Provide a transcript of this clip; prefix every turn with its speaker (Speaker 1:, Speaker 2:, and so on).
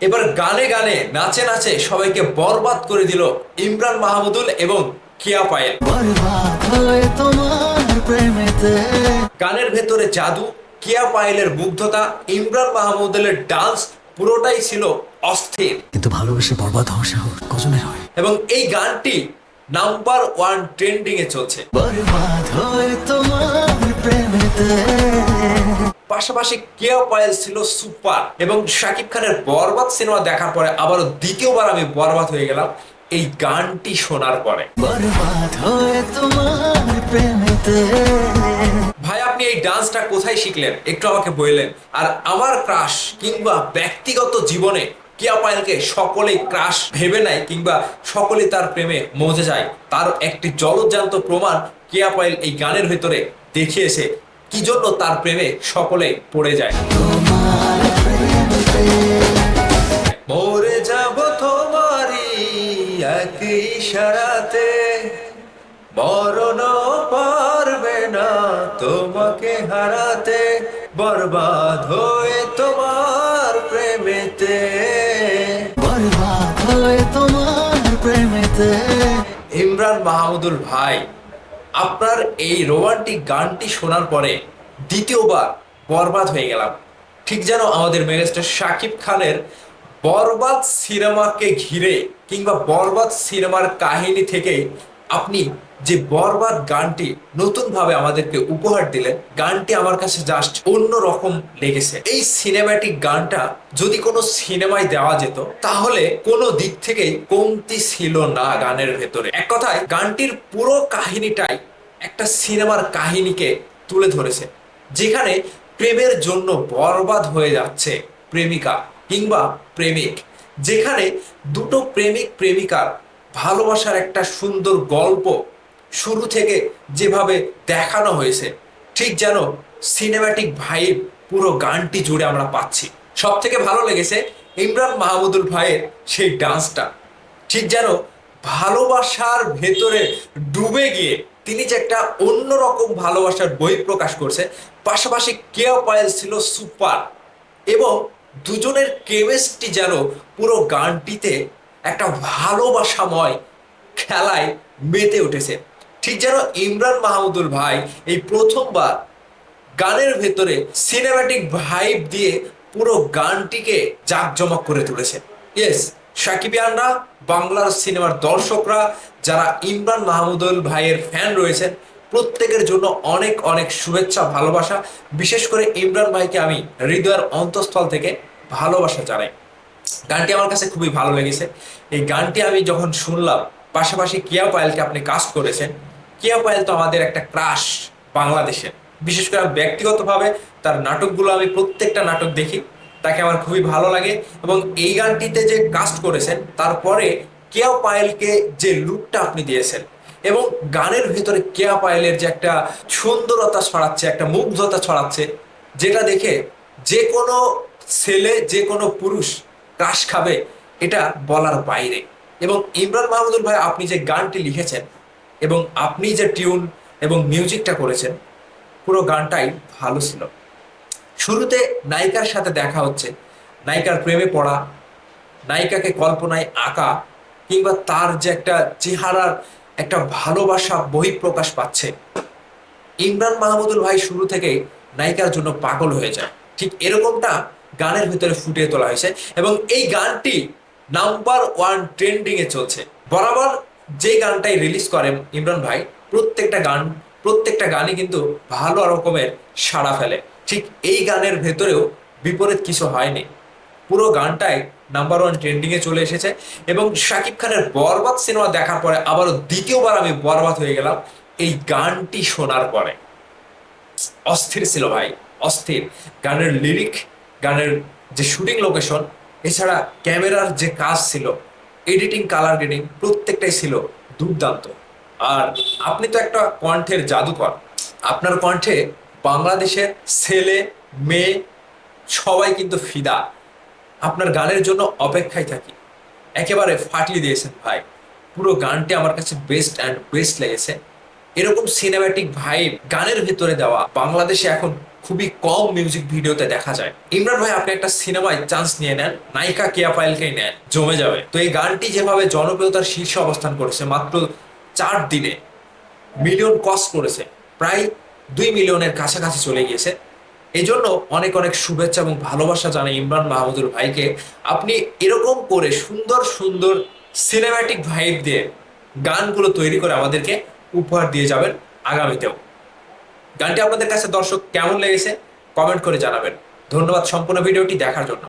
Speaker 1: এবার গানে গানে নাচে নাচে সবাইকে বরবাদ করে দিল ইমরান মাহমুদুল এবং কিয়া পায়েল। গানের ভেতরে জাদু কিয়া পায়েলের মুগ্ধতা ইমরান মাহমুদুলের ডান্স পুরোটাই ছিল অস্থির।
Speaker 2: কিন্তু ভালোবেসে বরবাদ হওয়ার সাহস কজনের হয়?
Speaker 1: এবং এই গানটি নাম্বার ওয়ান ট্রেন্ডিং এ চলছে।
Speaker 2: বরবাদ হয়ে তোমার প্রেমেতে।
Speaker 1: পাশাপাশি কেয়া পায়েল ছিল সুপার। এবং শাকিব খানের বরবাদ সিনেমা দেখার পরে আবারও দ্বিতীয়বার আমি বরবাদ হয়ে গেলাম এই গানটি শোনার পরে। ভাই আপনি এই ডান্সটা কোথায় শিখলেন? একটু আমাকে বললেন। আর আমার ক্রাশ কিংবা ব্যক্তিগত জীবনে কিয়া পায়েলকে সকলেই ক্রাশ ভেবে নেয় কিংবা সকলেই তার প্রেমে মজে যায় তার একটি জলজ্যান্ত প্রমাণ কিয়া পায়েল এই গানের ভেতরে দেখিয়েছে। কি জন্য তার প্রেমে সকলে পড়ে যায়? মরে যাব তোমারই এক ইশারাতে। মরণ পারবে না তোমাকে হারাতে। বরবাদ হয়ে তোমার প্রেমেতে।
Speaker 2: বরবাদ হয়ে তোমার প্রেমেতে।
Speaker 1: ইমরান মাহমুদুল ভাই আপনার এই রোমান্টিক গানটি শোনার পরে দ্বিতীয়বার বরবাদ হয়ে গেলাম। ঠিক যেন আমাদের মেগাস্টার শাকিব খানের বরবাদ সিনেমাকে ঘিরে কিংবা বরবাদ সিনেমার কাহিনী থেকে আপনি যে বরবাদ গানটি নতুনভাবে আমাদেরকে উপহার দিলেন, গানটি আমার কাছে জাস্ট অন্য রকম লেগেছে। এই সিনেমাটিক গানটা যদি কোনো সিনেমায় দেওয়া যেত, তাহলে কোনো দিক থেকেই কমতি ছিল না গানের ভেতরে। এক কথায়, গানটির পুরো কাহিনীটাই একটা সিনেমার কাহিনীকে তুলে ধরেছে, যেখানে প্রেমের জন্য বরবাদ হয়ে যাচ্ছে প্রেমিকা কিংবা প্রেমিক, যেখানে দুটো প্রেমিক প্রেমিকার ভালোবাসার একটা সুন্দর গল্প শুরু থেকে যেভাবে দেখানো হয়েছে, ঠিক যেন সিনেম্যাটিক ভাইব পুরো গানটি জুড়ে আমরা পাচ্ছি। সব থেকে ভালো লেগেছে ইমরান মাহমুদুল ভাইয়ের সেই ডান্সটা। ঠিক যেন ভালোবাসার ভেতরে ডুবে গিয়ে তিনি যে একটা অন্যরকম ভালোবাসার বই প্রকাশ করছে, পাশাপাশি কেয়া পায়েল ছিল সুপার এবং দুজনের কেমিস্ট্রি যেন পুরো গানটিতে একটা ভালোবাসাময় খেলায় মেতে উঠেছে। ঠিক যেন ইমরান মাহমুদুল ভাই এই প্রথমবার গানের ভেতরে সিনেম্যাটিক ভাইব দিয়ে পুরো গানটিকে জাঁকজমক করে তুলেছে। ইয়েস সাকিবিয়ানরা, বাংলার সিনেমার দর্শকরা, যারা ইমরান মাহমুদুল ভাইয়ের ফ্যান রয়েছেন, প্রত্যেকের জন্য অনেক অনেক শুভেচ্ছা, ভালোবাসা। বিশেষ করে ইমরান ভাইকে আমি হৃদয়ের অন্তঃস্থল থেকে ভালোবাসা জানাই। গানটি আমার কাছে খুবই ভালো লেগেছে। এই গানটি আমি যখন শুনলাম, পাশাপাশি কিয়া পায়েলকে আপনি কাজ করেছেন কিয়া পায়েল তো আমাদের একটা ক্রাশ বাংলাদেশের? বিশেষ করে ব্যক্তিগতভাবে তার নাটকগুলো আমি প্রত্যেকটা নাটক দেখি, তাকে আমার খুবই ভালো লাগে এবং এই গানটিতে যে কাস্ট করেছেন, তারপরে কেয়া পায়েলকে যে লুকটা আপনি দিয়েছেন এবং গানের ভিতরে কেয়া পায়েলের যে একটা সুন্দরতা ছড়াচ্ছে, একটা মুগ্ধতা ছড়াচ্ছে, যেটা দেখে যে কোনো ছেলে, যে কোনো পুরুষ ক্রাশ খাবে, এটা বলার বাইরে। এবং ইমরান মাহমুদুল ভাই, আপনি যে গানটি লিখেছেন এবং আপনি যে টিউন এবং মিউজিকটা করেছেন, পুরো গানটাই ভালো ছিল। শুরুতে নায়িকার সাথে দেখা হচ্ছে, নায়িকার প্রেমে পড়া, নায়িকাকে কল্পনায় আঁকা, কিংবা তার যে একটা চেহারার একটা ভালোবাসা বহিঃপ্রকাশ পাচ্ছে। ইমরান মাহমুদুল ভাই শুরু থেকে নায়িকার জন্য পাগল হয়ে যায়। ঠিক এরকমটা গানের ভিতরে ফুটিয়ে তোলা হয়েছে এবং এই গানটি নাম্বার ওয়ান ট্রেন্ডিং এ চলছে। বরাবর যে গানটাই রিলিজ করেন ইমরান ভাই, প্রত্যেকটা গান, প্রত্যেকটা গানই কিন্তু ভালো রকমের সাড়া ফেলে। ঠিক এই গানের ভেতরেও বিপরীত কিছু হয়নি। পুরো গানটাই নাম্বার ওয়ান ট্রেন্ডিং এ চলে এসেছে এবং শাকিব খানের বরবাদ সিনেমা দেখার পরে আবারও দ্বিতীয়বার আমি বরবাদ হয়ে গেলাম এই গানটি শোনার পরে। অস্থির ছিল ভাই, অস্থির। গানের লিরিক গানের যে শুটিং লোকেশন এছাড়া ক্যামেরার যে কাজ ছিল এডিটিং কালার গ্রেডিং প্রত্যেকটাই ছিল দুর্দান্ত। আর আপনি তো একটা কণ্ঠের জাদুকর। আপনার কণ্ঠে বাংলাদেশের ছেলে, মেয়ে, সবাই কিন্তু ফিদা। আপনার গানের জন্য অপেক্ষায় থাকি। একেবারে ফাটিয়ে দিয়েছেন ভাই। পুরো গানটি আমার কাছে বেস্ট অ্যান্ড বেস্ট লেগেছে। এরকম সিনেম্যাটিক ভাইব গানের ভিতরে দেওয়া বাংলাদেশে এখন খুবই কম মিউজিক ভিডিওতে দেখা যায়। ইমরান ভাই, আপনি একটা সিনেমায় চান্স নিয়ে নেন, নায়িকা কেয়া পায়েলকেই নেন, জমে যাবে। তো এই গানটি যেভাবে জনপ্রিয়তার শীর্ষে অবস্থান করেছে, মাত্র চার দিনে মিলিয়ন কস্ট করেছে, প্রায় দুই মিলিয়নের কাছাকাছি চলে গিয়েছে। এই জন্য অনেক অনেক শুভেচ্ছা এবং ভালোবাসা জানাই ইমরান মাহমুদুর ভাইকে। আপনি এরকম করে সুন্দর সুন্দর সিনেম্যাটিক ভাইব দিয়ে গানগুলো তৈরি করে আমাদেরকে উপহার দিয়ে যাবেন আগামীতেও। গানটি আপনাদের কাছে দর্শক কেমন লেগেছে? কমেন্ট করে জানাবেন। ধন্যবাদ সম্পূর্ণ ভিডিওটি দেখার জন্য।